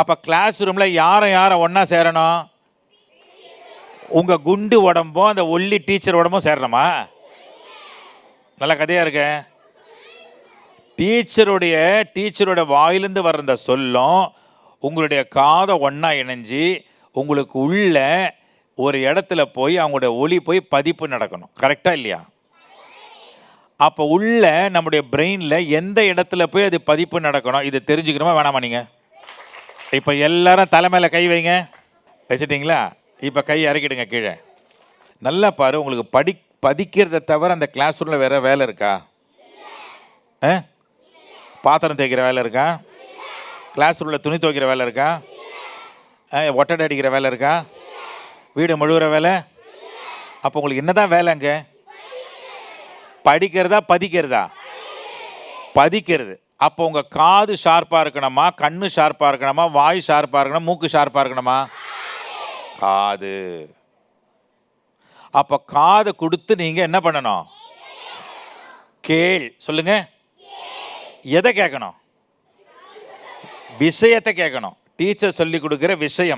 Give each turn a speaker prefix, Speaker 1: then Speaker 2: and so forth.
Speaker 1: அப்போ கிளாஸ் ரூமில் யாரை யாரை ஒன்றா சேரணும்? உங்கள் குண்டு உடம்பும் அந்த ஒல்லி டீச்சர் உடம்பும் சேரணுமா? நல்ல கதையாக இருக்கு. டீச்சருடைய டீச்சரோட வாயிலிருந்து வர்ற இந்த சொல்லும் உங்களுடைய காதை ஒன்றா இணைஞ்சு உங்களுக்கு உள்ள ஒரு இடத்துல போய் அவங்களுடைய ஒளி போய் பதிப்பு நடக்கணும். கரெக்டாக இல்லையா? அப்போ உள்ள நம்முடைய பிரெயினில் எந்த இடத்துல போய் அது பதிப்பு நடக்கணும்? இதை தெரிஞ்சுக்கணுமா வேணாமா நீங்கள் இப்போ எல்லாரும் தலைமையில் கை வைங்க. வச்சிட்டிங்களா? இப்போ கை இறக்கிடுங்க கீழே. நல்லா பாரு உங்களுக்கு படி பதிக்கிறத தவிர அந்த கிளாஸ் ரூமில் வேற வேலை இருக்கா? ஆ? பாத்திரம் தேய்க்கிற வேலை இருக்கா? கிளாஸ் ரூமில் துணி துவைக்கிற வேலை இருக்கா? ஆ, ஒட்டடை அடிக்கிற வேலை இருக்கா? வீடு முழுகிற வேலை? அப்போ உங்களுக்கு என்னதான் வேலை அங்கே? படிக்கிறதா பதிக்கிறதா? பதிக்கிறது. அப்போ உங்கள் காது ஷார்ப்பாக இருக்கணுமா? கண் ஷார்ப்பாக இருக்கணுமா? வாய் ஷார்ப்பாக இருக்கணும்? மூக்கு ஷார்ப்பாக இருக்கணுமா? காது. அப்போ காதை கொடுத்து நீங்கள் என்ன பண்ணணும்? கேள். சொல்லுங்க. எதை கேட்கணும்? விஷயத்தை கேட்கணும். டீச்சர் சொல்லி கொடுக்குற விஷயம்.